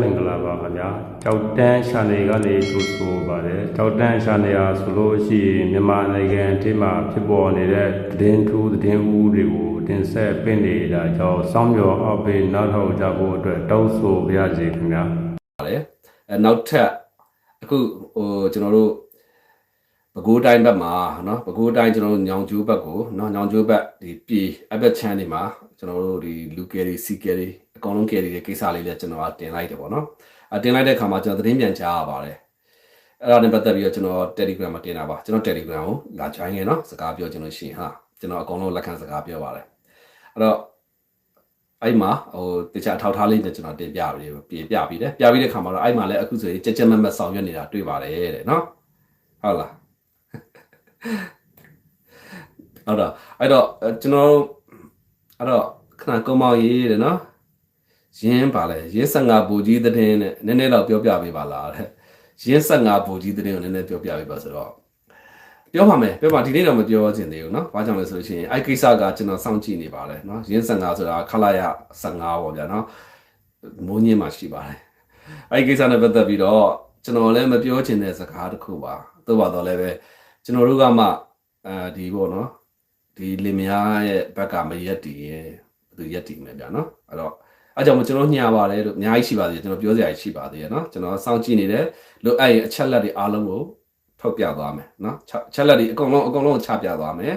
မင်္ဂလာပါခင်ဗျာကြောက်တန်းရှာနေကနေထိုးဆိုပါတယ်ကြောက်တန်းရှာနေရဆိုလို့ရှိရင်မြန်မာနိုင်ငံအထိမှာဖြစ်ပေါ်နေတဲ့သတင်းထူးသတင်းဦးတွေကိုတင်ဆက်ပင့်နေတာကြောင့်စောင့်မျှော်အောက်ပေးနောက်ထောက်ကြဖို့အတွက်တောင်းဆိုပါရစေခင်ဗျာ ပါတယ်အဲနောက်ထပ်အခုဟိုကျွန်တော်တို့ပဲခူးတိုင်းဘက်မှာเนาะပဲခူးတိုင်းကျွန်တော်တို့ညောင်ကျိုးဘက်ကိုเนาะညောင်ကျိုးဘက်ဒီပြည်အဘက်ချမ်းတွေမှာကျွန်တော်တို့ဒီလူကယ်တွေစီကယ်တွေ အကောင်လုံးကယ်တွေကိစ္စလေးလည်းကျွန်တော်ကတင်လိုက်တယ်ပေါ့နော်အတင်လိုက်တဲ့ခါမှာကျွန်တော်သတင်းပြန်ကြားရပါတယ်အဲ့ဒါနဲ့ပတ်သက်ပြီးတော့ကျွန်တော် Telegram မှာတင်တာပါကျွန်တော် Telegram ကိုလာ join ရနော်စကားပြောကျွန်တော်ရှင်ဟာကျွန်တော်အကောင်လုံးလက်ခံစကားပြောပါတယ်အဲ့တော့အဲ့မှာဟိုတခြားထောက်ထားလေးနဲ့ကျွန်တော်တင်ပြပြီးပြင်ပြပြီးတယ်ပြပြီးတဲ့ခါမှာတော့အဲ့မှာလည်းအခုဆိုရင်ကြက်ကြက်မက်မက်ဆောင်ရွက်နေတာတွေ့ပါတယ်တဲ့နော်ဟုတ်လားဟုတ်တော့အဲ့တော့အဲကျွန်တော်တို့အဲ့တော့ခဏကုံမောင်ရေးတဲ့နော် ရင်းပါလေရင်း15ဘူကြီးတဲ့တဲ့နဲ့နည်းနည်းတော့ပြောပြပေးပါလားတဲ့ရင်း15ဘူကြီးတဲ့တဲ့ကိုနည်းနည်းပြောပြပေးပါဆိုတော့ပြောပါမယ်ပြောပါဒီနေ့တော့မပြောချင်သေးဘူးเนาะဘာကြောင့်လဲဆိုလို့ရှိရင်အဲ့ကိစ္စကကျွန်တော်စောင့်ကြည့်နေပါတယ်เนาะရင်း15ဆိုတာခလာရ15ပေါ့ဗျာเนาะမိုးညင်းမှာရှိပါတယ်အဲ့ကိစ္စနဲ့ပတ်သက်ပြီးတော့ကျွန်တော်လည်းမပြောချင်တဲ့စကားတစ်ခုပါသို့ပါတော့လည်းပဲကျွန်တော်တို့ကမှအဲဒီပေါ့เนาะဒီလင်မယားရဲ့ဘက်ကမရက်တည်ရဲ့ဘယ်သူရက်တည်မလဲဗျာเนาะအဲ့တော့ အဲ့ကြောင့်မို့ကျွန်တော်ညှာပါတယ်လို့အများကြီးရှိပါသေးတယ်ကျွန်တော်ပြောစရာရှိပါသေးတယ်เนาะကျွန်တော်စောင့်ကြည့်နေတယ်လို့အဲ့အချက်လက်တွေအားလုံးကိုထုတ်ပြသွားမယ်เนาะချက်လက်တွေအကုန်လုံးအကုန်လုံးချပြသွားမယ်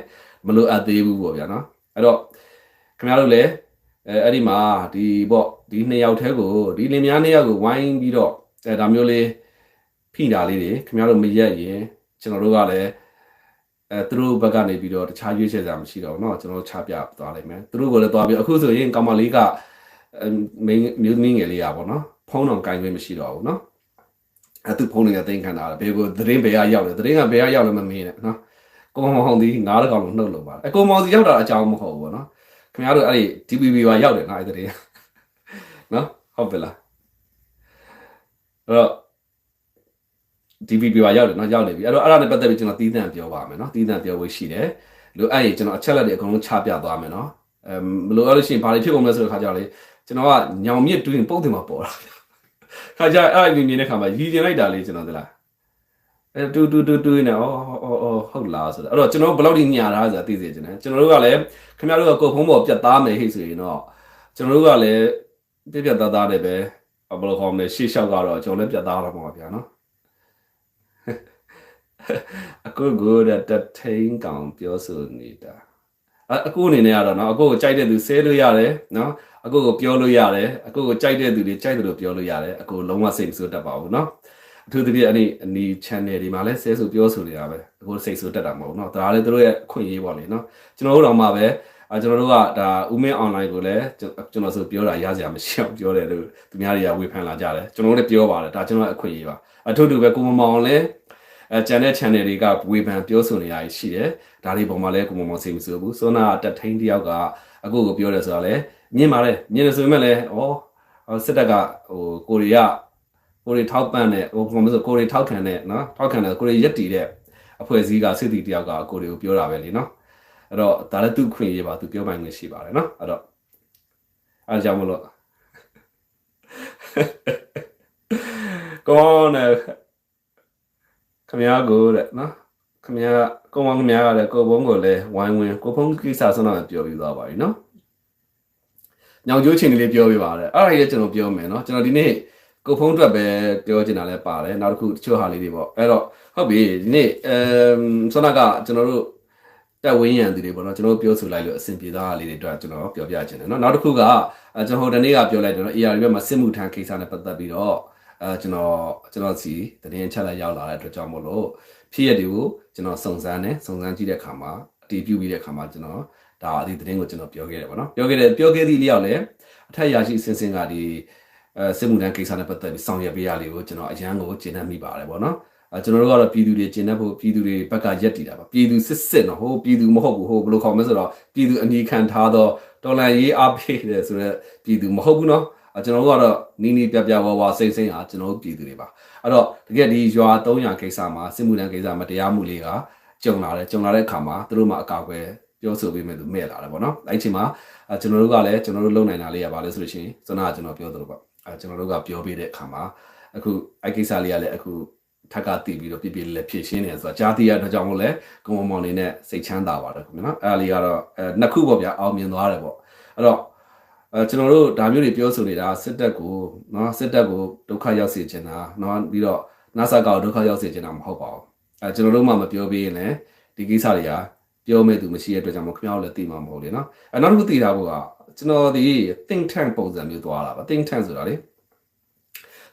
မလို့အပ်သေးဘူးပေါ့ဗျာเนาะအဲ့တော့ခင်ဗျားတို့လည်းအဲအဲ့ဒီမှာဒီပေါ့ဒီနှစ်ယောက်တည်းကိုဒီလင်မယားနှစ်ယောက်ကိုဝိုင်းပြီးတော့အဲဒါမျိုးလေးဖိတာလေးတွေခင်ဗျားတို့မရက်ရင်ကျွန်တော်တို့ကလည်းအဲသူတို့ဘက်ကနေပြီးတော့တခြားရွေးချယ်စရာမရှိတော့ဘူးเนาะကျွန်တော်တို့ချပြသွားလိုက်မယ်သူတို့ကိုလည်းသွားပြီးအခုဆိုရင်ကောင်မလေးကအဲ မင်းမျိုးမင်းငယ်လေးอ่ะဗောနော်ဖုန်းတော်ကင်ခွင့်မရှိတော့ဘူးเนาะအဲသူဖုန်းတွေကတင်ခံတာဘယ်ကိုသတင်းဘယ်ကရောက်လဲသတင်းကဘယ်ကရောက်လဲမမေးနဲ့เนาะကိုမောင်ဒီငားတကောင်လုံးနှုတ်လို့ပါအကိုမောင်စီရောက်တာအကြောင်းမဟုတ်ဘူးဗောနော်ခင်ဗျားတို့အဲ့ဒီ DPP ပါရောက်တယ်နော်အဲ့သတင်းနော်ဟုတ်ပြီလားအဲ့တော့ DPP ပါရောက်တယ်နော်ရောက်နေပြီအဲ့တော့အဲ့ဒါနဲ့ပတ်သက်ပြီးကျွန်တော်တီးသန့်ပြောပါမယ်နော်တီးသန့်ပြောဖို့ရှိတယ်လို့အဲ့ရင်ကျွန်တော်အချက်လက်တွေအကုန်လုံးချပြသွားမယ်နော်အဲမလို့အဲ့လို့ရှိရင်ဘာတွေဖြစ်ကုန်လဲဆိုတဲ့ခါကျတော့လေ ကျွန်တော်ကညောင်မြစ်တွင်းပုံတင်မှာပေါ်တာခါကျအဲ့ဒီမြင်တဲ့ခါမှာရည်ကျင်လိုက်တာလေးကျွန်တော်သလားအဲတူတူတူတူနေဩဩဩဟုတ်လားဆိုတော့အဲ့တော့ကျွန်တော်ဘယ်လောက်ထိညာတာဆိုတာသိစေချင်တယ်ကျွန်တော်တို့ကလည်းခင်ဗျားတို့ကကိုယ်ဖုံးပေါ်ပြတ်သားမယ်ဟိဆိုရင်တော့ကျွန်တော်တို့ကလည်းပြက်ပြက်သားသားနဲ့ပဲဘယ်လိုခေါ်မလဲရှေ့လျှောက်ကတော့ကျွန်တော်လည်းပြတ်သားတော့မှာပါဗျာနော်အခုကိုရတထိန်ကောင်ပြောဆိုနေတာ အကိုအနေနဲ့ကတော့နော်အကိုကိုကြိုက်တဲ့သူဆဲလို့ရတယ်နော်အကိုကိုပြောလို့ရတယ်အကိုကိုကြိုက်တဲ့သူတွေကြိုက်တယ်လို့ပြောလို့ရတယ်အကိုလုံးဝစိတ်မဆိုးတတ်ပါဘူးနော်အထူးသဖြင့်အဲ့ဒီအနီ channel တွေမှာလည်းဆဲဆိုပြောဆိုနေတာပဲအကိုစိတ်ဆိုးတတ်တာမဟုတ်ဘူးနော်ဒါလည်းတို့ရဲ့အခွင့်အရေးပေါ့လေနော်ကျွန်တော်တို့တော့မှပဲအဲကျွန်တော်တို့ကဒါဥမင်း online ကိုလည်းကျွန်တော်ဆိုပြောတာရစရာမရှိအောင်ပြောတယ်လို့သူများတွေကဝေဖန်လာကြတယ်ကျွန်တော်တို့လည်းပြောပါတယ်ဒါကျွန်တော်ရဲ့အခွင့်အရေးပါအထူးတူပဲကိုမမောင်လည်း အဲ channel channel တွေကဝေဖန်ပြောဆိုနေရရှိတယ်ဒါတွေပုံမှာလဲကိုမမောင်စိတ်မဆိုးဘူးစောနာတက်ထိန်တယောက်ကအခုကိုပြောတယ်ဆိုတော့လဲမြင်ပါလေမြင်တယ်ဆိုပေမဲ့လဲဩစစ်တပ်ကဟိုကိုရီးယားကိုရီထောက်ပံ့တဲ့ဟိုဘယ်လိုဆိုကိုရီထောက်ခံတဲ့နော်ထောက်ခံတဲ့ကိုရီရက်တီတဲ့အဖွဲ့အစည်းကစစ်တီတယောက်ကကိုရီကိုပြောတာပဲလीနော်အဲ့တော့ဒါလည်းသူ့ခွင့်ရေးပါသူပြောပိုင်ခွင့်ရှိပါတယ်နော်အဲ့တော့အားကြောင့်မလို့ကောင်းတယ် ခမရကိုတဲ့နော်ခမရကိုမောင်ခမရကလည်းကိုဘုံကိုလည်းဝိုင်းဝင်းကိုဖုံးကိစ္စဆုံးတော့ပြောပြီးသွားပါပြီနော်ညောင်ကျိုးချင်းလေးပြောပြပါတယ်အဲ့ဒါကြီးကျွန်တော်ပြောမယ်နော်ကျွန်တော်ဒီနေ့ကိုဖုံးအတွက်ပဲပြောချင်တာလည်းပါတယ်နောက်တစ်ခုတချို့ဟာလေးတွေပေါ့အဲ့တော့ဟုတ်ပြီဒီနေ့အမ်ဆောနာကကျွန်တော်တို့တက်ဝင်းရံသူတွေပေါ့နော်ကျွန်တော်ပြောဆိုလိုက်လို့အဆင်ပြေသားလေးတွေအတွက်ကျွန်တော်ပြောပြချင်တယ်နော်နောက်တစ်ခုကကျွန်တော်ဟိုတနေ့ကပြောလိုက်တယ်နော် AR ဘက်မှာစစ်မှုထမ်းကိစ္စနဲ့ပတ်သက်ပြီးတော့ အဲကျွန်တော်ကျွန်တော်စီတရင်ချက်လက်ရောက်လာတဲ့အတွက်ကြောင့်မို့လို့ဖြစ်ရတွေကိုကျွန်တော်စုံစမ်းတယ်စုံစမ်းကြည့်တဲ့အခါမှာအတည်ပြုပြီးတဲ့အခါမှာကျွန်တော်ဒါဒီတရင်ကိုကျွန်တော်ပြောခဲ့တယ်ပေါ့နော်ပြောခဲ့တယ်ပြောခဲ့သည့်လျောက်လည်းအထက်ရာရှိအစင်းစင်းကဒီအဲစစ်မှုထမ်းကိစ္စနဲ့ပတ်သက်ပြီးဆောင်ရွက်ပေးရလေးကိုကျွန်တော်အရန်ကိုကျင့်တတ်မိပါတယ်ပေါ့နော်အဲကျွန်တော်တို့ကတော့ပြည်သူတွေကျင့်တတ်ဖို့ပြည်သူတွေဘက်ကရက်တည်တာပါပြည်သူစစ်စစ်နော်ဟိုပြည်သူမဟုတ်ဘူးဟိုဘယ်လိုခေါ်မလဲဆိုတော့ပြည်သူအနီခံထားတော့တော်လန်ရေးအားပေးတယ်ဆိုတော့ပြည်သူမဟုတ်ဘူးနော်အဲ ကျွန်တော်တို့ကတော့နီးနီးပြပြဝဝစိမ့်စိမ့်ဟာကျွန်တော်တို့ပြည်သူတွေပါအဲ့တော့တကယ်ဒီရွာ300ကိစ္စမှာစစ်မှုထမ်းကိစ္စမှာတရားမှုလေးကကြုံလာတယ်ကြုံလာတဲ့အခါမှာသူတို့မှအကောက်ပဲပြောဆိုပေးမယ်သူမဲ့လာတယ်ပေါ့နော်အဲ့ဒီအချိန်မှာကျွန်တော်တို့ကလည်းကျွန်တော်တို့လုံနိုင်တာလေးရပါလဲဆိုလို့ရှိရင်စွမ်းနာကျွန်တော်ပြောသလိုပေါ့အဲကျွန်တော်တို့ကပြောပေးတဲ့အခါမှာအခုအဲ့ကိစ္စလေးကလည်းအခုထက်ကတည်ပြီးတော့ပြပြလေးလည်းဖြည့်ရှင်းနေဆိုတာကြားသိရတဲ့ကြောင့်မို့လဲကုံမောင်နေနဲ့စိတ်ချမ်းသာပါတယ်ခင်ဗျာနော်အဲ့ဒါလေးကတော့အဲနှစ်ခုပေါ့ဗျာအောင်မြင်သွားတယ်ပေါ့အဲ့တော့ အဲကျွန်တော်တို့ဒါမျိုးတွေပြောဆိုနေတာစစ်တပ်ကိုနော်စစ်တပ်ကိုဒုက္ခရောက်စေချင်တာနော်ပြီးတော့ NASA ကောဒုက္ခရောက်စေချင်တာမဟုတ်ပါဘူးအဲကျွန်တော်တို့မှမပြောပေးရင်လည်းဒီကိစ္စတွေကပြောမဲ့သူမရှိတဲ့အတွက်ကြောင့်မို့ခင်ဗျားတို့လည်းသိမှာမဟုတ်လေနော်အဲနောက်တစ်ခုသိတာပေါ့ကကျွန်တော်ဒီ think tank ပုံစံမျိုးသွားတာပါ think tank ဆိုတာလေ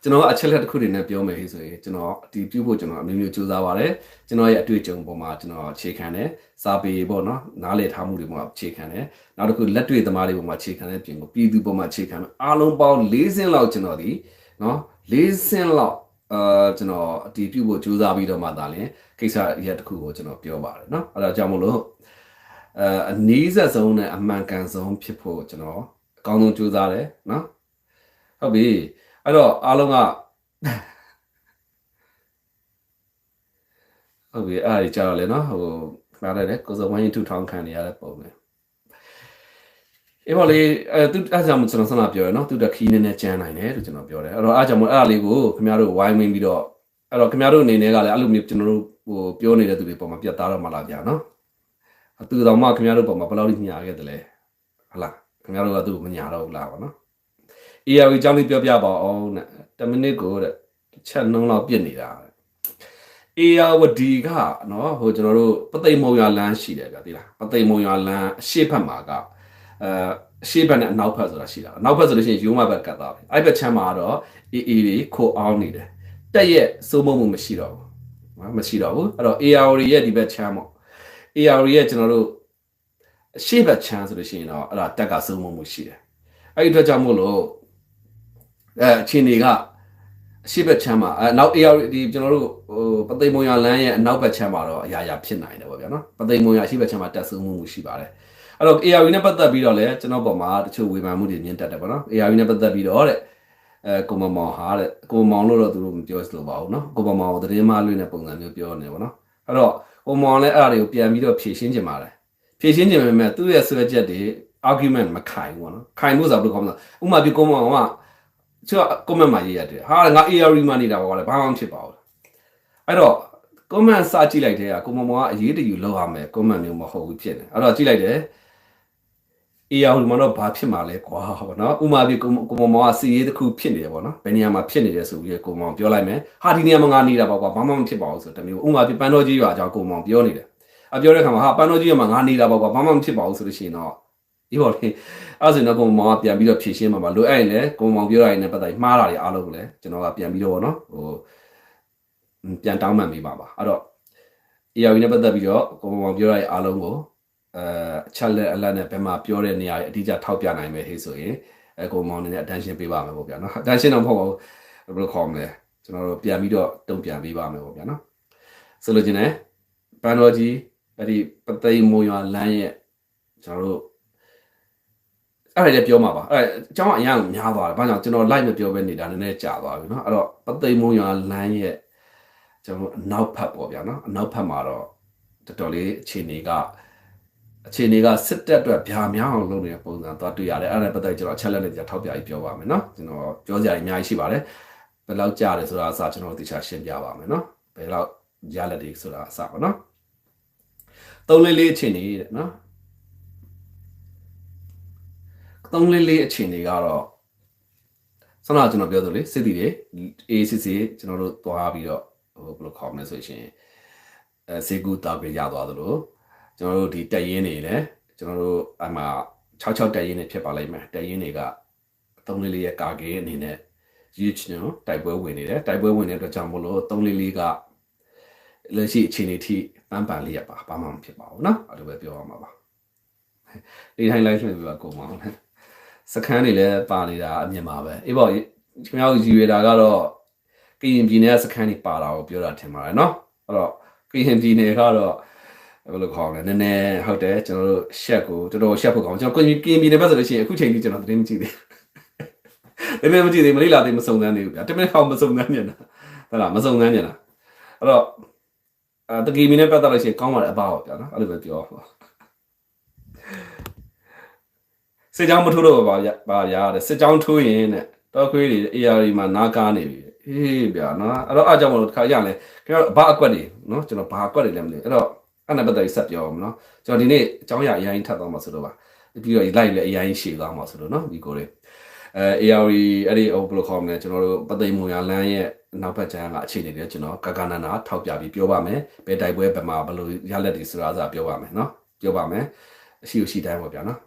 ကျွန်တော်ကအချက်လက်တစ်ခုတွေနဲ့ပြောမယ်ဆိုရင်ကျွန်တော်ဒီပြုဖို့ကျွန်တော်အမျိုးမျိုးစူးစမ်းပါတယ်ကျွန်တော်ရဲ့အတွေ့အကြုံပေါ်မှာကျွန်တော်အခြေခံတယ်စာပေပေါ့နော်နားလည်ထားမှုတွေပေါ်မှာအခြေခံတယ်နောက်တစ်ခုလက်တွေ့သမားတွေပေါ်မှာအခြေခံတဲ့ပြင်ကိုပြည်သူပေါ်မှာအခြေခံတယ်အားလုံးပေါင်း၄ဆင့်လောက်ကျွန်တော်ဒီနော်၄ဆင့်လောက်အာကျွန်တော်အတီးပြုဖို့စူးစမ်းပြီးတော့မှသာလင်ကိစ္စရက်တစ်ခုကိုကျွန်တော်ပြောပါတယ်နော်အဲဒါကြောင့်မလို့အဲအနည်းဆက်ဆုံးနဲ့အမှန်ကန်ဆုံးဖြစ်ဖို့ကျွန်တော်အကောင်းဆုံးစူးစမ်းတယ်နော်ဟုတ်ပြီ အဲ့တော့အားလုံးကဟုတ်ပြီအဲ့ဒီကြတော့လေနော်ဟိုမှားတယ်ကိုစုံဝိုင်းထူထောင်ခံနေရတဲ့ပုံပဲအေးပါလေအဲသူအားကြောင့်ကျွန်တော်ဆန္ဒပြောရနော်သူတခီးနေနဲ့ကြမ်းနိုင်တယ်လို့ကျွန်တော်ပြောတယ်အဲ့တော့အားကြောင့်အဲ့ဒါလေးကိုခင်ဗျားတို့ဝိုင်းဝင်းပြီးတော့အဲ့တော့ခင်ဗျားတို့အနေနဲ့ကလည်းအဲ့လိုမျိုးကျွန်တော်တို့ဟိုပြောနေတဲ့သူတွေပုံမှာပြတ်သားတော့မှလာဗျာနော်သူတော်မှခင်ဗျားတို့ပုံမှာဘယ်လောက်ညှာခဲ့တယ်လဲဟုတ်လားခင်ဗျားတို့ကသူ့ကိုမညှာတော့ဘူးလားဗောနော် AR ကြောင်းလေးပြောပြပါအောင်တဲ့10မိနစ်ကိုတဲ့ချက်နှုံးလောက်ပြစ်နေတာတဲ့ AR ဝဒီကနော်ဟိုကျွန်တော်တို့ပသိမ်မုံရွာလမ်းရှိတယ်ဗျာဒီလားပသိမ်မုံရွာလမ်းအရှိတ်ဖက်မှာကအဲအရှိတ်ဘက်နဲ့အနောက်ဘက်ဆိုတာရှိတာအနောက်ဘက်ဆိုလို့ရှိရင်ယူမဘက်ကတ်သွားပြီအဲ့ဘက်ချမ်းမှာတော့ AA တွေခိုအောင်နေတယ်တက်ရဲ့စိုးမုံမှုမရှိတော့ဘူးနော်မရှိတော့ဘူးအဲ့တော့ AR ရဲ့ဒီဘက်ချမ်းပေါ့ AR ရဲ့ကျွန်တော်တို့အရှိတ်ဘက်ချမ်းဆိုလို့ရှိရင်တော့အဲ့ဒါတက်ကစိုးမုံမှုရှိတယ်အဲ့ဒီအတွက်ကြောင့်မို့လို့ အဲအချင်းတွေကအရှိတ်ဘက်ချမ်းမှာအဲနောက် AR ဒီကျွန်တော်တို့ဟိုပသိမ်မုံရလမ်းရဲ့အနောက်ဘက်ချမ်းမှာတော့အရာရာဖြစ်နိုင်တယ်ပေါ့ဗျာနော်ပသိမ်မုံရအရှိတ်ဘက်ချမ်းမှာတက်ဆုံးမှုရှိပါတယ်အဲ့တော့ AR နဲ့ပတ်သက်ပြီးတော့လည်းကျွန်တော်ပေါ်မှာတချို့ဝေဖန်မှုတွေမြင်တတ်တယ်ပေါ့နော် AR နဲ့ပတ်သက်ပြီးတော့တဲ့အဲကိုမမောင်ဟာတဲ့ကိုမောင်လို့တော့သူတို့မပြောစလို့ပါဘူးနော်ကိုမမောင်သတင်းမလွှင့်တဲ့ပုံစံမျိုးပြောနေပေါ့နော်အဲ့တော့ကိုမောင်လည်းအဲ့အရာတွေကိုပြန်ပြီးတော့ဖြေရှင်းချင်ပါတယ်ဖြေရှင်းချင်ပေမဲ့သူ့ရဲ့ဆွဲချက်တွေ argument မခိုင်ဘူးပေါ့နော်ခိုင်ဖို့ဆိုတော့ဘယ်လိုကောင်းမလဲဥပမာပြကိုမောင်က ကျတော့ comment မှာရေးရတယ်ဟာငါ AR မှာနေတာပေါ့ကွာလေဘာမှမဖြစ်ပါဘူးအဲ့တော့ comment စကြည့်လိုက်တဲ့ကကိုမောင်မောင်ကအရေးတယူလောက်ရမယ် comment မျိုးမဟုတ်ဘူးဖြစ်နေအဲ့တော့ကြည့်လိုက်တယ် AR မှာတော့ဘာဖြစ်မှာလဲကွာဗောနော်ဥမာပြကိုကိုမောင်မောင်ကစီရေးတစ်ခုဖြစ်နေတယ်ဗောနော်ဘယ်နေရာမှာဖြစ်နေတယ်ဆိုပြီးကိုမောင်ပြောလိုက်မယ်ဟာဒီနေရာမှာငါနေတာပေါ့ကွာဘာမှမဖြစ်ပါဘူးဆိုတမျိုးဥမာပြပန်းတော်ကြီးရွာအကြောင်းကိုမောင်ပြောနေတယ်အပြောတဲ့ခါမှာဟာပန်းတော်ကြီးရွာမှာငါနေတာပေါ့ကွာဘာမှမဖြစ်ပါဘူးဆိုလို့ရှိရင်တော့ဒီပေါ့လေ အဲ့ဆိုတော့ကိုမောင်ကပြန်ပြီးတော့ဖြည့်ရှင်းမှာပါလိုအဲ့ရင်လေကိုမောင်ပြောရရင်လည်းပတ်သက်မှားတာတွေအားလုံးကိုလည်းကျွန်တော်ကပြန်ပြီးတော့ဗောနော်ဟိုပြန်တောင်းပန်ပေးပါပါအဲ့တော့ AR နဲ့ပတ်သက်ပြီးတော့ကိုမောင်ပြောရရင်အားလုံးကိုအဲအချက်လက်အလက်နဲ့ဘယ်မှာပြောတဲ့နေရာအတိအကျထောက်ပြနိုင်မယ်ဟေ့ဆိုရင်အဲကိုမောင်နေနဲ့ attention ပေးပါမယ်ပေါ့ဗျာနော် attention တော့မဟုတ်ပါဘူးဘယ်လိုခေါ်မလဲကျွန်တော်တို့ပြန်ပြီးတော့တုံ့ပြန်ပေးပါမယ်ပေါ့ဗျာနော်ဆိုလိုချင်တယ်ပန်တော်ကြီးအဲ့ဒီပသိမ်မွန်ရွာလမ်းရဲ့ကျွန်တော်တို့ အဲ့ဒါလည်းပြောမှာပါအဲ့အကြောင်းအရင်ကများသွားတယ်ဘာကြောင့်ကျွန်တော် live မပြောဘဲနေတာနည်းနည်းကြာသွားပြီเนาะအဲ့တော့ပသိမ်မုံရွာလမ်းရဲ့ကျွန်တော်အနောက်ဖက်ပေါ့ဗျာเนาะအနောက်ဖက်မှာတော့တော်တော်လေးအခြေအနေကအခြေအနေကစစ်တပ်အတွက်ဗျာများအောင်လုပ်နေတဲ့ပုံစံသွားတွေ့ရတယ်အဲ့ဒါပတ်သက်ကျွန်တော်အချက်လက်နဲ့ကြာထောက်ပြပြီးပြောပါမယ်เนาะကျွန်တော်ပြောကြရအများကြီးရှိပါတယ်ဘယ်လောက်ကြာတယ်ဆိုတာအစကျွန်တော်တို့တခြားရှင်းပြပါမယ်เนาะဘယ်လောက်ရလက်တွေဆိုတာအစပါเนาะသုံးလေးလေးအခြေအနေတဲ့เนาะ သုံးလေးလေးအခြေအနေကတော့ဆန္ဒကျွန်တော်ပြောသလိုလေစစ်တီတွေ ACC ကျွန်တော်တို့သွားပြီးတော့ဟိုဘယ်လိုခေါ်မလဲဆိုရှင်အဲစေကူတောက်ပြရသွားသလိုကျွန်တော်တို့ဒီတက်ရင်တွေလည်းကျွန်တော်တို့အမှ66တက်ရင်တွေဖြစ်ပါလိမ့်မယ်တက်ရင်တွေကသုံးလေးလေးရဲ့ကာကေးအနေနဲ့ရစ်ချင်တိုက်ပွဲဝင်နေတယ်တိုက်ပွဲဝင်တဲ့အတွက်ကြောင့်မလို့သုံးလေးလေးကလက်ရှိအခြေအနေထိပန်းပန်လေးရပါဘာမှမဖြစ်ပါဘူးเนาะအဲ့လိုပဲပြောရမှာပါဒီတိုင်းလိုက်ဆွေးပြီးပါကိုမောင်နဲ့ စခန်းတွေလည်းပါနေတာအမြင်ပါပဲအေးပေါ့ကျွန်တော်ရည်ရွယ်တာကတော့ကရင်ပြည်နယ်ကစခန်းတွေပါတာကိုပြောတာထင်ပါတယ်เนาะအဲ့တော့ကရင်ပြည်နယ်ကတော့ဘယ်လိုခေါ်လဲနည်းနည်းဟုတ်တယ်ကျွန်တော်တို့ရှက်ကိုတော်တော်ရှက်ဖို့ကောင်းကျွန်တော်ကရင်ပြည်နယ်ဘက်ဆိုလို့ရှိရင်အခုချိန်ကြီးကျွန်တော်သတင်းမကြည့်သေးဘူးသတင်းမကြည့်သေးမလေးလာသေးမစုံစမ်းသေးဘူးဗျာတမင်ဟောင်းမစုံစမ်းညင်တာဟုတ်လားမစုံစမ်းညင်တာအဲ့တော့အဲတကီမီနဲ့ပတ်သက်လို့ရှိရင်ကောင်းပါတယ်အပါပေါ့ဗျာနော်အဲ့လိုပဲပြောပါ စစ်ကြောင်းမထိုးတော့ပါဗျာပါဗျာတဲ့စစ်ကြောင်းထိုးရင်တဲ့တော်ခွေးတွေ AR တွေမှာနားကားနေပြီအေးဗျာနော်အဲ့တော့အားကြောင့်မလို့တစ်ခါရရင်လေခင်ဗျားတို့ဘာအကွက်တွေနော်ကျွန်တော်ဘာအကွက်တွေလဲမသိဘူးအဲ့တော့အဲ့နဲ့ပတ်သက်ပြီးဆက်ပြောအောင်နော်ကျွန်တော်ဒီနေ့အကြောင်းအရာအရင်ထပ်သွားမှာဆိုတော့ပါပြီးတော့ live လည်းအရင်ရှေ့သွားမှာဆိုတော့နော်ဒီကိုလေးအဲ AR အဲ့ဒီဟိုဘယ်လိုခေါ်မလဲကျွန်တော်တို့ပသိမ်မွန်ရလန်းရဲ့နောက်ဘက်ကျန်ကအခြေအနေတွေကျွန်တော်ကကနနာထောက်ပြပြီးပြောပါမယ်ဘယ်တိုက်ပွဲဘယ်မှာဘယ်လိုရလက်တွေဆိုတာစပြောပါမယ်နော်ပြောပါမယ်အရှိအရှိတိုင်းပေါ့ဗျာနော်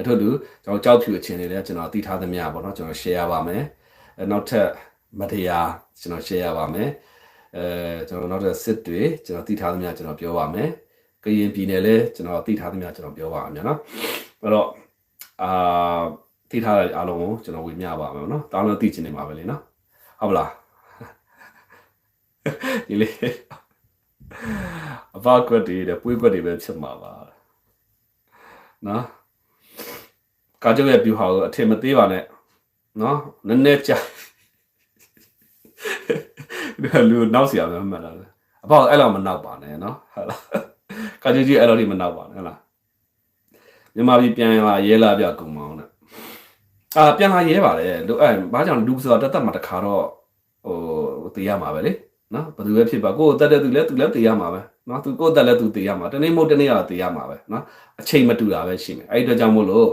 အထို့တူကျွန်တော်ကြောက်ဖြူအခြေအနေလည်းကျွန်တော်သိထားသမျှပေါ့နော်ကျွန်တော် share ရပါမယ်အဲနောက်ထပ်မတရားကျွန်တော် share ရပါမယ်အဲကျွန်တော်နောက်ထပ်စစ်တွေကျွန်တော်သိထားသမျှကျွန်တော်ပြောပါမယ်ကရင်ပြည်နယ်လည်းကျွန်တော်သိထားသမျှကျွန်တော်ပြောပါမယ်နော်အဲ့တော့အာသိထားတဲ့အားလုံးကိုကျွန်တော်ဝေမျှပါမယ်နော်တောင်းလို့သိချင်နေမှာပဲလေနော်ဟုတ်ပါလားဒီလေအဘကွက်တွေတဲ့ပွေးကွက်တွေပဲဖြစ်မှာပါနော် ကာချုပ်ရဲ့ဗျူဟာကိုအထင်မသေးပါနဲ့နော်နည်းနည်းကြာလူနောက်စီရမယ်မှတ်လားအဖေအဲ့လောက်မနောက်ပါနဲ့နော်ဟုတ်လားကာချုပ်ကြီးအဲ့လောက်ထိမနောက်ပါနဲ့ဟုတ်လားမြန်မာပြည်ပြန်လာရဲလာပြကုံမောင်းတဲ့အာပြန်လာရဲပါလေလူအဲ့ဘာကြောင့်လူဆိုတာတသက်မှာတခါတော့ဟိုတေးရမှာပဲလေနော်ဘယ်သူပဲဖြစ်ပါကိုယ်တက်တဲ့သူလဲသူလဲတေးရမှာပဲနော်သူကိုယ်တက်လဲသူတေးရမှာတနေ့မို့တနေ့ရတေးရမှာပဲနော်အချိန်မတူတာပဲရှိမယ်အဲ့ဒီတော့ကြောင့်မို့လို့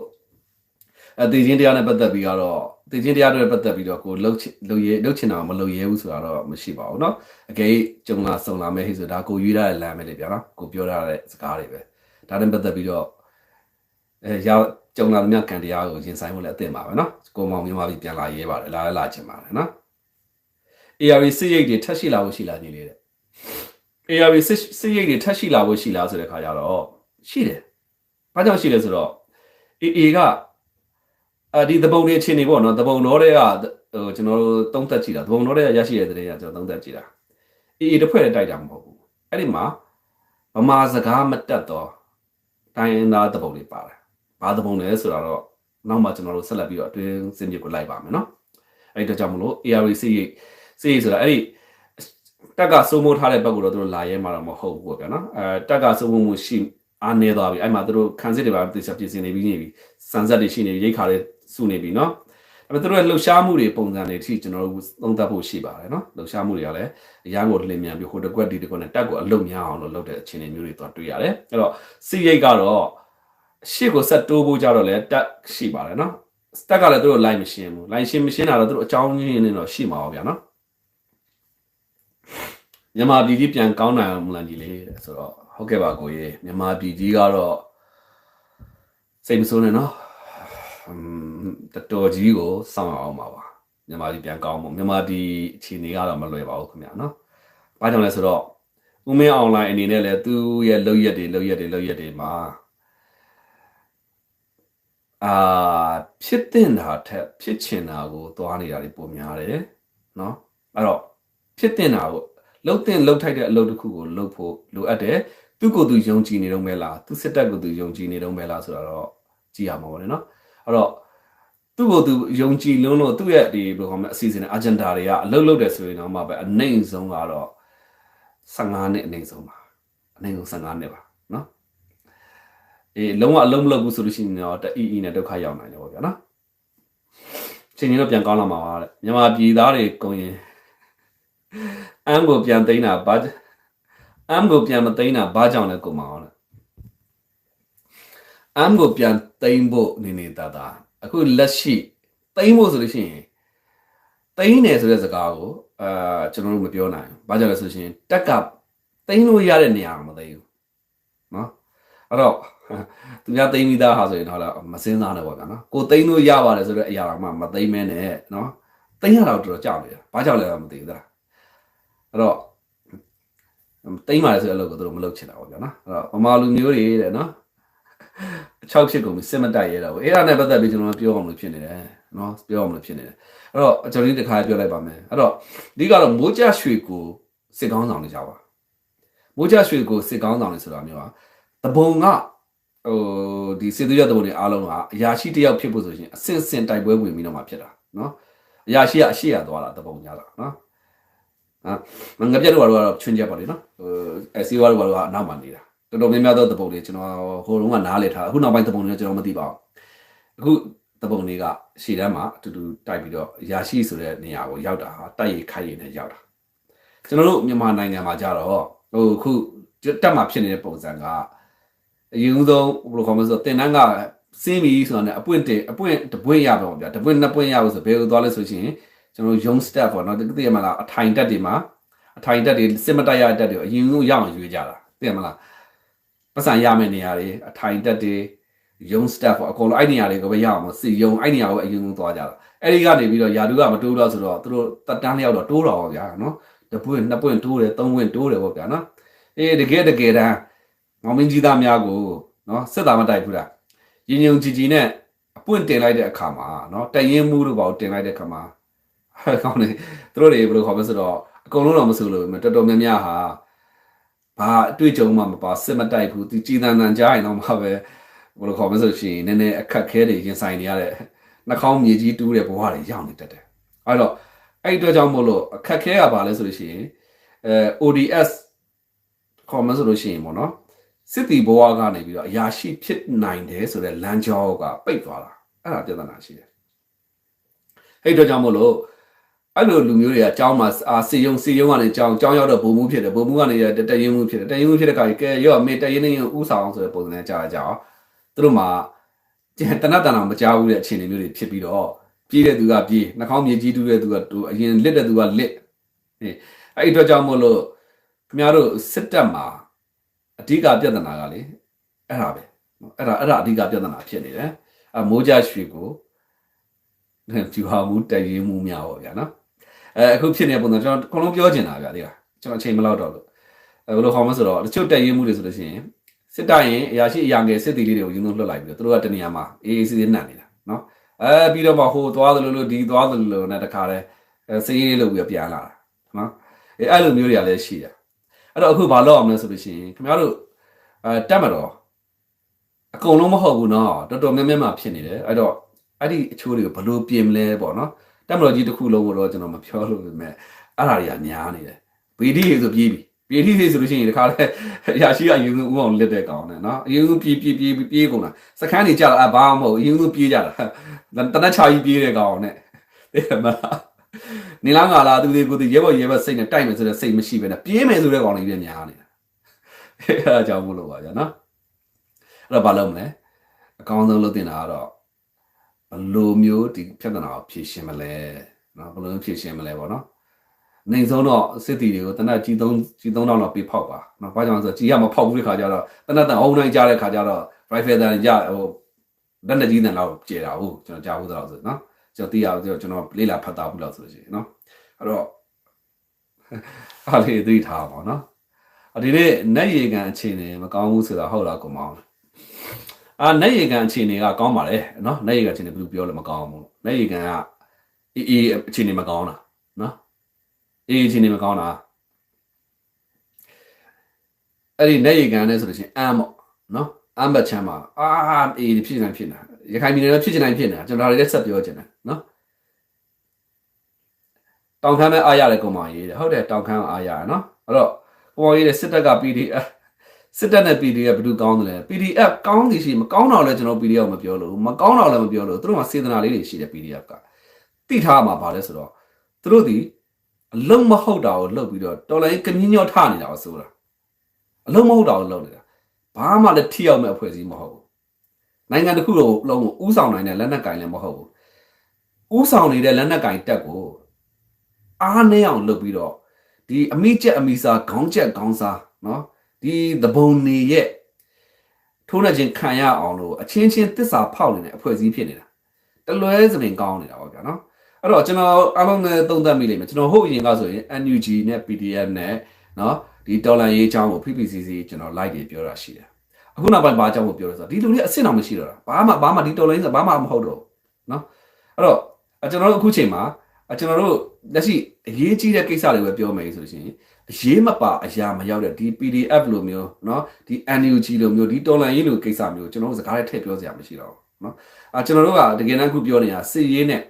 အသေးချင်းတရားနဲ့ပတ်သက်ပြီးတော့သေချင်းတရားတွေပတ်သက်ပြီးတော့ကိုလှုပ်လှုပ်ရဲလှုပ်ချင်တာမလှုပ်ရဲဘူးဆိုတာတော့မရှိပါဘူးเนาะအကယ်ကြုံလာစုံလာမဲ့ဟိဆိုဒါကိုရွေးရတဲ့လမ်းပဲလေဗျာနော်ကိုပြောရတဲ့စကားတွေပဲဒါနဲ့ပတ်သက်ပြီးတော့အဲရောက်ကြုံလာတဲ့မြတ်ကံတရားကိုရင်ဆိုင်ဖို့လည်းအသင့်ပါပဲเนาะကိုမောင်မြန်မာပြည်ပြန်လာရဲပါတယ်လာလဲလာချင်ပါတယ်เนาะ ARV စစ်ရိတ်တွေထက်ရှိလာဖို့ရှိလာနေလေတဲ့ ARV စစ်စစ်ရိတ်တွေထက်ရှိလာဖို့ရှိလားဆိုတဲ့ခါကျတော့ရှိတယ်ဘာကြောင့်ရှိလဲဆိုတော့ AA က အာဒီသဘုံတွေအခြေအနေပေါ့နော်သဘုံတော်တွေကဟိုကျွန်တော်တို့သုံးသက်ကြည့်တာသဘုံတော်တွေကရရှိတဲ့တဲ့ကကျွန်တော်သုံးသက်ကြည့်တာအေးအေးတစ်ဖွဲ့နဲ့တိုက်တာမဟုတ်ဘူးအဲ့ဒီမှာဗမာစကားမတက်တော့တိုင်းရင်းသားသဘုံတွေပါတယ်ဘာသဘုံလဲဆိုတော့နောက်မှကျွန်တော်တို့ဆက်လက်ပြီးတော့အတွင်းစင်ပြကိုလိုက်ပါမယ်နော်အဲ့ဒီတော့ကြောင့်မလို့ ARC စိတ်စိတ်ဆိုတာအဲ့ဒီတက်ကစိုးမိုးထားတဲ့ဘက်ကိုတော့သူတို့လာရဲမှာတော့မဟုတ်ဘူးပေါ့ဗျာနော်အဲတက်ကစိုးမိုးမှုရှိအားနေသွားပြီအဲ့မှာသူတို့ခံစစ်တွေပါသိချပြင်ဆင်နေပြီးနေပြီစံဆက်တွေရှိနေပြီရိတ်ခါတွေ စုနေပြီเนาะအဲ့တော့သူတို့ရဲ့လှုပ်ရှားမှုတွေပုံစံတွေအထိကျွန်တော်တို့သုံးသပ်ဖို့ရှိပါတယ်เนาะလှုပ်ရှားမှုတွေကလည်းအရန်ကိုလင်းမြန်ပြီးဟိုတစ်ကွက်ဒီတစ်ကွက်နဲ့တက်ကိုအလုံများအောင်လို့လုပ်တဲ့အခြေအနေမျိုးတွေတော့တွေ့ရတယ်အဲ့တော့စီရိတ်ကတော့ရှေ့ကိုဆက်တိုးဖို့ကြတော့လည်းတက်ရှိပါတယ်เนาะတက်ကလည်းသူတို့ line မရှင်းဘူး line ရှင်းမရှင်းတာတော့သူတို့အကြောင်းရင်းနေတော့ရှိမှာပါဗျာเนาะမြန်မာပြည်ကြီးပြန်ကောင်းနိုင်အောင်မလားကြီးလေတဲ့ဆိုတော့ဟုတ်ကဲ့ပါကိုကြီးမြန်မာပြည်ကြီးကတော့စိတ်မဆိုးနဲ့เนาะ တော်တော်ကြီးကိုစောင့်အောင်ပါပါမြန်မာပြည်ပြန်ကောင်းဖို့မြန်မာပြည်အခြေအနေကတော့မလွယ်ပါဘူးခင်ဗျာနော်။ဘာကြောင့်လဲဆိုတော့ဦးမင်းအွန်လိုင်းအနေနဲ့လည်းသူ့ရဲ့လုပ်ရက်တွေလုပ်ရက်တွေလုပ်ရက်တွေမှာအာဖြစ်တင်တာထက်ဖြစ်ချင်တာကိုသွားနေတာတွေပုံများတယ်နော်။အဲ့တော့ဖြစ်တင်တာကိုလှုပ်တင်လှုပ်ထိုက်တဲ့အလုပ်တစ်ခုကိုလှုပ်ဖို့လိုအပ်တယ်။သူ့ကိုယ်သူယုံကြည်နေတော့မဲလားသူစစ်တပ်ကိုသူယုံကြည်နေတော့မဲလားဆိုတော့ကြည့်ရမှာပါလေနော်။ အဲ့တော့သူ့ကိုသူယုံကြည်လုံးလို့သူ့ရဲ့ဒီဘယ်လိုခေါ်မလဲအစီအစဉ်နဲ့ agenda တွေကအလုပ်လုပ်တယ်ဆိုရင်တော့မှပဲအနိုင်ဆုံးကတော့15နှစ်အနိုင်ဆုံးပါအနိုင်ဆုံး15နှစ်ပါနော်အေးလုံးဝအလုံးမလုပ်ဘူးဆိုလို့ရှိရင်တော့တအီအီနဲ့ဒုက္ခရောက်နိုင်တယ်ပေါ့ဗျာနော်ချိန်ကြီးတော့ပြန်ကောင်းလာမှာပါတဲ့မြန်မာပြည်သားတွေကုန်ရင်အမ်ကိုပြန်သိမ်းတာဘာအမ်ကိုပြန်မသိမ်းတာဘာကြောင့်လဲကုန်မအောင်လဲ အမ်ကိုပြန်သိမ်းဖို့နေနေတာတာအခုလက်ရှိသိမ်းဖို့ဆိုလို့ရှိရင်သိမ်းတယ်ဆိုတဲ့စကားကိုအာကျွန်တော်တို့မပြောနိုင်ဘူး။ဘာကြောင့်လဲဆိုရှင်တက်ကသိမ်းလို့ရတဲ့နေရာမှာမသိဘူး။နော်။အဲ့တော့သူများသိမ်းပြီးသားဟာဆိုရင်တော့မစင်းစားနဲ့ပေါ့ဗျာနော်။ကိုသိမ်းလို့ရပါတယ်ဆိုတဲ့အရာကမှမသိမ်းမဲနဲ့နော်။သိမ်းရတော့တော်တော်ကြောက်နေတာ။ဘာကြောင့်လဲတော့မသိဘူးသား။အဲ့တော့သိမ်းပါတယ်ဆိုတဲ့အလုပ်ကိုသူတို့မလုပ်ချင်တာပေါ့ဗျာနော်။အဲ့တော့ဗမာလူမျိုးတွေတဲ့နော်။ 6ဖြစ်ကုန်ပြီစစ်မတိုက်ရတော့ဘူးအဲ့ဒါနဲ့ပတ်သက်ပြီးကျွန်တော်ပြောအောင်လို့ဖြစ်နေတယ်နော်ပြောအောင်လို့ဖြစ်နေတယ်အဲ့တော့ကျွန်တော်ဒီတစ်ခါပြောလိုက်ပါမယ်အဲ့တော့ဒီကတော့မိုးကြရွှေကိုစစ်ကောင်းဆောင်နေကြပါမိုးကြရွှေကိုစစ်ကောင်းဆောင်နေဆိုတာမျိုးဟာတဘုံကဟိုဒီစစ်သွေးရတဘုံတွေအားလုံးကအရာရှိတယောက်ဖြစ်ဖို့ဆိုရင်အစင်စင်တိုက်ပွဲဝင်ပြီးတော့မှဖြစ်တာနော်အရာရှိကအရှိရသွားတာတဘုံညာတာနော်ဟာမငါပြတ်တော့ကတော့ချွင်းချက်ပါလေနော်ဟိုအစီဝါတို့ကတော့အနောက်မှာနေတာ တော်တော်များများသောသဘောတွေကျွန်တော်ဟိုတုန်းကနားလည်ထားအခုနောက်ပိုင်းသဘောတွေကျွန်တော်မသိပါဘူးအခုတပုံတွေကရှေ့တန်းမှာအတူတူတိုက်ပြီးတော့ရာရှိဆိုတဲ့နေရာကိုရောက်တာဟာတိုက်ရိုက်ခိုက်ရည်နဲ့ရောက်တာကျွန်တော်တို့မြန်မာနိုင်ငံမှာကြတော့ဟိုခုတက်မှာဖြစ်နေတဲ့ပုံစံကအရင်ဆုံးဘယ်လိုခေါ်မလဲဆိုတော့တင်တန်းကစင်းပြီဆိုတာနဲ့အပွင့်တင်အပွင့်တပွင့်ရပါတော့ဗျာတပွင့်နှစ်ပွင့်ရလို့ဆိုဘယ်လိုသွားလဲဆိုရှင်ကျွန်တော် young step ပေါ့နော်တကယ်မလားအထိုင်တက်တွေမှာအထိုင်တက်တွေစစ်မတက်ရတက်တွေအရင်ဆုံးရအောင်ရွေးကြတာသိရမလား ပတ်စံရမယ့်နေရာတွေအထိုင်တက်တွေ young staff ပေါ့အကုန်လုံးအဲ့နေရာတွေကိုပဲရအောင်စီယုံအဲ့နေရာကိုအရင်ဆုံးသွားကြတာအဲ့ဒီကနေပြီးတော့ယာတူကမတိုးတော့ဆိုတော့သူတို့တက်တန်းလျောက်တော့တိုးတော့ပါဗျာနော်တပွင့်နှစ်ပွင့်တိုးတယ်သုံးပွင့်တိုးတယ်ပေါ့ဗျာနော်အေးတကယ်တကယ်တမ်းမောင်မင်းကြီးသားများကိုနော်စစ်သားမတိုက်ဘူးလားရင်ယုံကြည်ကြည်နဲ့အပွင့်တင်လိုက်တဲ့အခါမှာနော်တရင်မှုတို့ပေါ့တင်လိုက်တဲ့အခါမှာကောင်းတယ်သူတို့တွေဘယ်လိုခေါ်မလဲဆိုတော့အကုန်လုံးတော့မဆိုလို့တော်တော်များများဟာ ဘာအတွေ့အကြုံမှမပါစစ်မတိုက်ဘူးဒီကြည်တန်တန်ကြားရင်တော့မှပဲဘယ်လိုခေါ်မလဲဆိုရှင်နည်းနည်းအခက်ခဲတွေရင်ဆိုင်နေရတဲ့နှာခေါင်းမြေကြီးတူးတဲ့ဘဝတွေရောက်နေတတ်တယ်အဲ့တော့အဲ့ဒီအတွက်ကြောင့်မို့လို့အခက်ခဲကဘာလဲဆိုလို့ရှိရင်အဲ ODS ခေါ်မဆိုလို့ရှိရင်ပေါ့နော်စစ်တီဘဝကနေပြီးတော့အရာရှိဖြစ်နိုင်တယ်ဆိုတဲ့လမ်းကြောကပိတ်သွားတာအဲ့ဒါပြဿနာရှိတယ်အဲ့ဒီအတွက်ကြောင့်မို့လို့ အဲ့လိုလူမျိုးတွေကအကြောင်းမှာအာစီယုံစီယုံကနေအကြောင်းအကြောင်းရောက်တော့ဘုံမှုဖြစ်တယ်ဘုံမှုကနေတရင်မှုဖြစ်တယ်တရင်မှုဖြစ်တဲ့ခါကြီးကဲရော့မေတရင်နေဥဆောင်ဆိုတဲ့ပုံစံနဲ့ကြာကြအောင်သူတို့မှာတနတ်တန်အောင်မကြောက်ဘူးတဲ့အခြေအနေမျိုးတွေဖြစ်ပြီးတော့ပြေးတဲ့သူကပြေးနှာခေါင်းမြေကြီးတူးတဲ့သူကတူအရင်လစ်တဲ့သူကလစ်အဲအဲ့ဒီအတွက်ကြောင့်မို့လို့ခင်ဗျားတို့စစ်တပ်မှာအဓိကပြဿနာကလေအဲ့ဒါပဲအဲ့ဒါအဲ့ဒါအဓိကပြဿနာဖြစ်နေတယ်အမိုးကြရွှေကိုကျူဟာမှုတည်ရင်မှုများပါဗျာနော် အဲအခုဖြစ်နေတဲ့ပုံစံကျွန်တော်အကုန်လုံးပြောချင်တာဗျာဒီကကျွန်တော်အချိန်မလောက်တော့လို့အဲဘယ်လိုခေါ်မလဲဆိုတော့တချို့တည်ရင်မှုတွေဆိုလို့ရှိရင်စစ်တပ်ရင်အရာရှိအရာငယ်စစ်တီလေးတွေကိုယူလို့လွတ်လိုက်ပြီးတော့သူတို့ကတနေရာမှာအေးအေးဆေးဆေးနှံ့နေတာနော်အဲပြီးတော့မှဟိုသွားသလိုလိုဒီသွားသလိုလိုနဲ့တခါလဲစေးရေးလုပ်ပြီးပြန်လာတာနော်အဲအဲ့လိုမျိုးတွေကလည်းရှိတယ်အဲ့တော့အခုဘာလုပ်အောင်လဲဆိုလို့ရှိရင်ခင်ဗျားတို့အဲတက်မတော်အကုန်လုံးမဟုတ်ဘူးနော်တော်တော်များများမှဖြစ်နေတယ်အဲ့တော့အဲ့ဒီအချိုးတွေကိုဘလို့ပြင်မလဲပေါ့နော် တက်မတော်ကြီးတစ်ခုလုံးကိုတော့ကျွန်တော်မပြောလို့ပဲမဲ့အဲ့ဒါတွေကများနေတယ်ဗီဒီရေဆိုပြေးပြီပြေးထိသေးဆိုလို့ရှိရင်ဒီခါလဲအရာရှိကအရင်ဆုံးဥအောင်လက်တဲ့ကောင်နဲ့နော်အရင်ဆုံးပြေးပြေးပြေးပြေးကုန်တာစခန်းနေကြတာအဘာမှမဟုတ်အရင်ဆုံးပြေးကြတာတနက်ချာကြီးပြေးတဲ့ကောင်နဲ့တဲ့မလားနေလားငါလားသူတွေကိုသူရဲဘော်ရဲဘော်စိတ်နဲ့တိုက်မယ်ဆိုတဲ့စိတ်မရှိဘဲနဲ့ပြေးမယ်ဆိုတဲ့ကောင်လေးပြညာနေတာအဲအကြောင်းမလို့ပါဗျာနော်အဲ့တော့ဘာလုပ်မလဲအကောင်းဆုံးလုပ်တင်တာကတော့ ဘယ်လိုမျိုးဒီပြဿနာကိုဖြေရှင်းမလဲနော်ဘယ်လိုမျိုးဖြေရှင်းမလဲပေါ့နော်နေဆုံးတော့စစ်တီတွေကိုတနက်ကြီးသုံးကြီးသုံးတော့ပေးဖောက်ပါနော်ဘာကြောင့်လဲဆိုတော့ကြီးကမဖောက်ဘူးတဲ့ခါကျတော့တနက်တန်အုံနိုင်ကြတဲ့ခါကျတော့ rifle တန်ကြဟိုလက်နဲ့ကြီးတန်တော့ကျေတာဟုတ်ကျွန်တော်ကြားဘူးတော့ဆိုနော်ကျွန်တော်သိရအောင်ကျွန်တော်လေးလာဖတ်တာဘူးလို့ဆိုလို့ရှိရင်နော်အဲ့တော့အားလေးသိထားပါနော်ဒီနေ့နက်ရေကန်အခြေအနေမကောင်းဘူးဆိုတာဟုတ်လားကိုမောင် အာနက်ရေကန်အခြေအနေကကောင်းပါလေနော်နက်ရေကန်အခြေအနေဘယ်လိုပြောလဲမကောင်းဘူးနက်ရေကန်ကအေးအေးအခြေအနေမကောင်းတာနော်အေးအခြေအနေမကောင်းတာအဲ့ဒီနေရီကန်နဲ့ဆိုလို့ရှိရင်အမ်ပေါ့နော်အမ်ဘတ်ချမ်းမှာအာအေးဖြစ်နေဖြစ်နေရခိုင်ပြည်နယ်လည်းဖြစ်နေဖြစ်နေတာကျွန်တော်တို့လည်းဆက်ပြောချင်တယ်နော်တောင်ခမ်းမဲ့အားရတယ်ကုံမရေးတယ်ဟုတ်တယ်တောင်ခမ်းအားရရနော်အဲ့တော့ကုံမရေးတဲ့စစ်တပ်က PDF စစ်တပ်နဲ့ PDF ဘယ်သူကောင်းတယ်လဲ PDF ကောင်းသည်ရှိမကောင်းတော့လဲကျွန်တော် PDF ကိုမပြောလို့မကောင်းတော့လည်းမပြောလို့သူတို့မှာစေတနာလေးတွေရှိတယ် PDF ကတိထားမှာပါလဲဆိုတော့သူတို့ဒီအလုံးမဟုတ်တာကိုလှုပ်ပြီးတော့တော်လိုင်းကမြင်းညောထနေတာကိုဆိုတာအလုံးမဟုတ်တာကိုလှုပ်နေတာဘာမှလည်းထိရောက်မဲ့အဖွဲ့အစည်းမဟုတ်ဘူးနိုင်ငံတစ်ခုလုံးလုံးကိုဥဆောင်နိုင်တဲ့လက်နက်ကင်လည်းမဟုတ်ဘူးဥဆောင်နေတဲ့လက်နက်ကင်တက်ကိုအားနည်းအောင်လုပ်ပြီးတော့ဒီအမိချက်အမိစာခေါင်းချက်ခေါင်းစာနော် ဒီသဘုံနေရဲ့ထိုးနှက်ခြင်းခံရအောင်လို့အချင်းချင်းတစ္ဆာဖောက်နေတဲ့အဖွဲ့အစည်းဖြစ်နေတာတလွဲစလင်ကောင်းနေတာပေါ့ဗျာနော်အဲ့တော့ကျွန်တော်အားလုံးနဲ့သုံးသပ်မိလိမ့်မယ်ကျွန်တော်ဟုတ်ရင်ကဆိုရင် NUG နဲ့ PDF နဲ့နော်ဒီတော်လန်ရေးအကြောင်းကို PPCC ကျွန်တော် live တွေပြောတာရှိတယ်အခုနောက်ပိုင်းဘာအကြောင်းကိုပြောလဲဆိုတော့ဒီလူတွေအဆင့်အောင်မရှိတော့တာဘာမှဘာမှဒီတော်လန်ရေးဆိုဘာမှမဟုတ်တော့နော်အဲ့တော့ကျွန်တော်တို့အခုချိန်မှာ ကျွန်တော်တို့လက်ရှိအရေးကြီးတဲ့ကိစ္စတွေပဲပြောမယ်ဆိုလို့ရှိရင်အရေးမပါအရာမရောက်တဲ့ဒီ PDF လိုမျိုးเนาะဒီ NUG လိုမျိုးဒီတော်လန်ရေးလိုကိစ္စမျိုးကျွန်တော်တို့စကားနဲ့ထည့်ပြောစရာမရှိတော့ဘူးเนาะအာကျွန်တော်တို့ကတကယ်တမ်းခုပြောနေတာစစ်ရေးနဲ့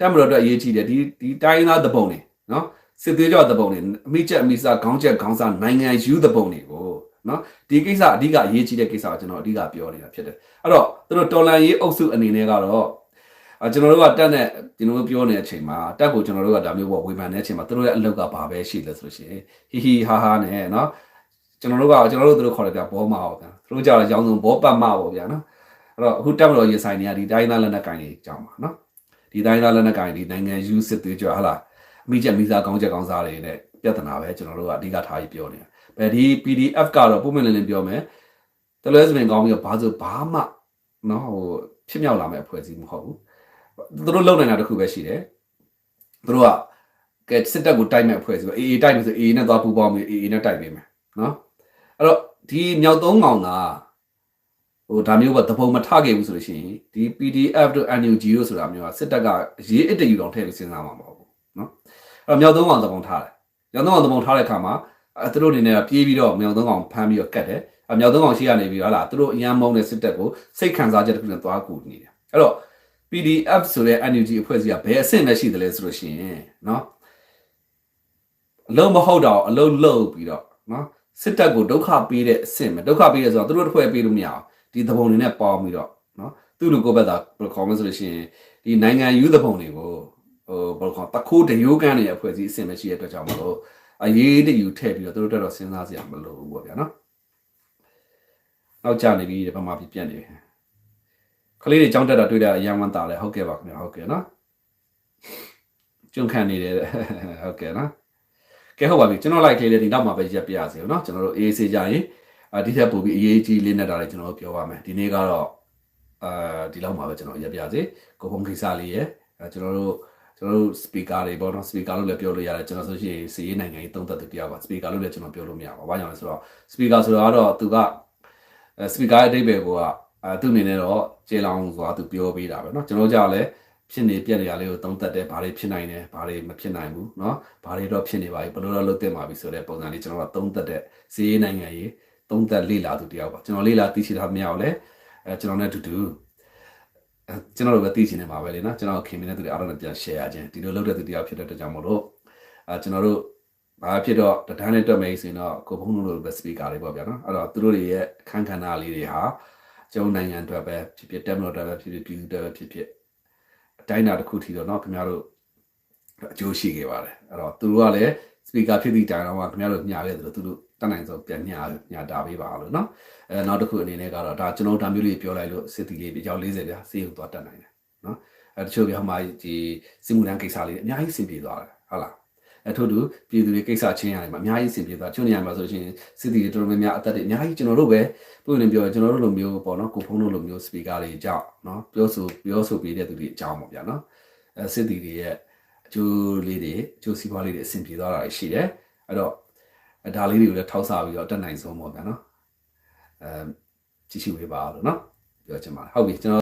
တက်မတော်အတွက်အရေးကြီးတယ်ဒီဒီတိုင်းသားသဘုံတွေနော်စစ်သေးကြောသဘုံတွေအမိချက်အမိစားခေါင်းချက်ခေါင်းစားနိုင်ငံယူသဘုံတွေကိုနော်ဒီကိစ္စအဓိကအရေးကြီးတဲ့ကိစ္စကိုကျွန်တော်အဓိကပြောနေတာဖြစ်တယ်အဲ့တော့သူတို့တော်လန်ရေးအုပ်စုအနေနဲ့ကတော့ အာကျွန်တော်တို့ကတက်နဲ့ကျွန်တော်တို့ပြောနေတဲ့အချိန်မှာတက်ကိုကျွန်တော်တို့ကဒါမျိုးပေါ့ဝေဖန်တဲ့အချိန်မှာသူတို့ရဲ့အလုပ်ကဘာပဲရှိလဲဆိုလို့ရှိရင်ဟီဟီဟာဟာနဲ့နော်ကျွန်တော်တို့ကကျွန်တော်တို့သူတို့ခေါ်တယ်ဗျဘောမပေါ့ဗျာသူတို့ကြောက်ရောင်းစုံဘောပတ်မပေါ့ဗျာနော်အဲ့တော့အခုတက်မတော်ရင်ဆိုင်နေရဒီတိုင်းသားလက်နက်ကင်ကြီးကြောင်းပါနော်ဒီတိုင်းသားလက်နက်ကင်ဒီနိုင်ငံယူစစ်သွေးကြွဟာလားအမိချက်မိသားကောင်းချက်ကောင်းစားတွေနဲ့ပြဿနာပဲကျွန်တော်တို့ကအဓိကထားပြီးပြောနေတာဘယ်ဒီ PDF ကတော့ပုံမှန်လင်းလင်းပြောမယ်တလွဲစပင်ကောင်းပြီးတော့ဘာဆိုဘာမှနော်ဟိုဖြစ်မြောက်လာမဲ့အဖွဲ့အစည်းမဟုတ်ဘူး သူတို့လုံနိုင်တာတစ်ခုပဲရှိတယ်သူတို့ကကဲစစ်တပ်ကိုတိုက်မဲ့အဖွဲ့ဆိုတော့ AA တိုက်မယ်ဆို AA နဲ့သွားပူပေါင်းပြီး AA နဲ့တိုက်ပေးမယ်နော်အဲ့တော့ဒီမြောက်သုံးကောင်ကဟိုဒါမျိုးကတပုံမထခဲ့ဘူးဆိုလို့ရှိရင်ဒီ PDF တို့ NUG တို့ဆိုတာမျိုးကစစ်တပ်ကရေးအစ်တယူတော်ထည့်ပြီးစဉ်းစားမှာမဟုတ်ဘူးနော်အဲ့တော့မြောက်သုံးကောင်တပုံထားတယ်မြောက်သုံးကောင်တပုံထားတဲ့အခါမှာအဲသူတို့အနေနဲ့ပြေးပြီးတော့မြောက်သုံးကောင်ဖမ်းပြီးတော့ကတ်တယ်အမြောက်သုံးကောင်ရှိရနေပြီးတော့ဟာလာသူတို့အရန်မုန်းတဲ့စစ်တပ်ကိုစိတ်ခံစားချက်တစ်ခုနဲ့သွားကူနေတယ်အဲ့တော့ PDF ဆိုတဲ့ NUG အဖွဲ့အစည်းကဘယ်အဆင့်နဲ့ရှိတယ်လဲဆိုလို့ရှိရင်နော်အလုံးမဟုတ်တော့အလုံးလုံးပြီးတော့နော်စစ်တပ်ကိုဒုက္ခပေးတဲ့အဆင့်ပဲဒုက္ခပေးရဆိုတော့သူတို့တစ်ဖွဲ့ပေးလို့မရအောင်ဒီသဘုံတွေနဲ့ပေါင်းပြီးတော့နော်သူ့လူကိုယ့်ဘက်ကဘယ်လိုခေါ်မလဲဆိုလို့ရှိရင်ဒီနိုင်ငံယူသဘုံတွေကိုဟိုဘယ်လိုခေါ်တခိုးတရိုးကန်းတွေအဖွဲ့အစည်းအဆင့်ပဲရှိရတဲ့အတွက်ကြောင့်မလို့အရေးတယူထည့်ပြီးတော့သူတို့တက်တော့စဉ်းစားစရာမလိုဘူးပေါ့ဗျာနော်နောက်ကြနေပြီဒီဘက်မှာပြပြနေပြီ ကလေးတွေကြောင်းတက်တာတွေ့တာအရန်ဝမ်းသာတယ်ဟုတ်ကဲ့ပါခင်ဗျာဟုတ်ကဲ့နော်ကျွန်းခံနေတယ်ဟုတ်ကဲ့နော်ကဲဟုတ်ပါပြီကျွန်တော်လိုက်ကလေးလေးဒီနောက်မှာပဲရက်ပြရစီနော်ကျွန်တော်တို့အေးအေးဆေးကြရင်အာဒီထက်ပိုပြီးအရေးကြီးလေးနဲ့တာလည်းကျွန်တော်တို့ပြောပါမယ်ဒီနေ့ကတော့အာဒီလောက်မှာပဲကျွန်တော်ရက်ပြစီကိုဖုန်းကိစ္စလေးရယ်အဲကျွန်တော်တို့ကျွန်တော်တို့ speaker တွေပေါ့နော် speaker လို့လည်းပြောလို့ရတယ်ကျွန်တော်ဆိုရှင်စီရေးနိုင်ငံကြီးသုံးသက်သူတရားပါ speaker လို့လည်းကျွန်တော်ပြောလို့မရပါဘူးဘာကြောင့်လဲဆိုတော့ speaker ဆိုတော့သူကအဲ speaker ရဲ့အဓိပ္ပာယ်က အဲသူ့အနေနဲ့တော့ကျေလောင်စွာသူပြောပေးတာပဲเนาะကျွန်တော်ကြောက်လဲဖြစ်နေပြက်နေရလေးကိုသုံးသက်တယ်ဘာတွေဖြစ်နိုင်တယ်ဘာတွေမဖြစ်နိုင်ဘူးเนาะဘာတွေတော့ဖြစ်နေပါပြီဘယ်လိုတော့လုပ်သင့်ပါပြီဆိုတဲ့ပုံစံလေးကျွန်တော်ကသုံးသက်တဲ့စီးရေးနိုင်ငံရေးသုံးသက်လေ့လာသူတယောက်ပါကျွန်တော်လေ့လာသိရှိတာမရအောင်လဲအဲကျွန်တော်နဲ့အတူတူအဲကျွန်တော်တို့ပဲသိချင်နေမှာပဲလေနော်ကျွန်တော်ခင်မင်းတဲ့သူတွေအားလုံးနဲ့ပြန် share ခြင်းဒီလိုလုပ်တဲ့သူတယောက်ဖြစ်တဲ့အတွက်ကြောင့်မို့လို့အဲကျွန်တော်တို့ဘာဖြစ်တော့တဒန်းနဲ့တွက်မယ်ဆိုရင်တော့ကိုဖုန်းလို့ပဲ speaker တွေပေါ့ဗျာနော်အဲ့တော့သူတို့တွေရဲ့အခန်းကဏ္ဍလေးတွေဟာ ကျုံနိုင်ငံအတွက်ပဲဖြစ်ဖြစ်တက်မလို့အတွက်ပဲဖြစ်ဖြစ်ပြည်သူအတွက်ပဲဖြစ်ဖြစ်အတိုင်းအတာတစ်ခုထိတော့เนาะခင်ဗျားတို့အကျိုးရှိခဲ့ပါတယ်အဲ့တော့သူတို့ကလည်း speaker ဖြစ်သည့်တိုင်တော့ခင်ဗျားတို့ညာခဲ့တယ်လို့သူတို့တတ်နိုင်ဆုံးပြန်ညာညာတာပေးပါလို့เนาะအဲနောက်တစ်ခုအနေနဲ့ကတော့ဒါကျွန်တော်ဒါမျိုးလေးပြောလိုက်လို့စစ်တီလေးပြောင်း40ပြစေးကိုသွားတတ်နိုင်တယ်เนาะအဲတချို့ပြောမှဒီစစ်မှုထမ်းကိစ္စလေးအများကြီးဆင်ပြေသွားတယ်ဟုတ်လား အထို့တူပြည်သူတွေကိစ္စချင်းရတယ်မှာအများကြီးဆင်ပြေသွားကျွန်းနေရမှာဆိုရှင်စစ်တီတွေတော်တော်များများအသက်တွေအများကြီးကျွန်တော်တို့ပဲပြုနေပြောကျွန်တော်တို့လိုမျိုးပေါ့နော်ကိုဖုန်းတို့လိုမျိုးစပီကာတွေကြောင့်နော်ပြောဆိုပြောဆိုပေးတဲ့သူတွေအကြောင်းပေါ့ဗျာနော်အဲစစ်တီတွေရဲ့အကျိုးလေးတွေအကျိုးစီးပွားလေးတွေအဆင်ပြေသွားတာရှိတယ်အဲ့တော့ဒါလေးတွေကိုလည်းထောက်ဆပြီးတော့တက်နိုင်ဆုံးပေါ့ဗျာနော်အဲကြည့်ရှုပေးပါလို့နော်ပြောချင်ပါတယ်ဟုတ်ပြီကျွန်တော်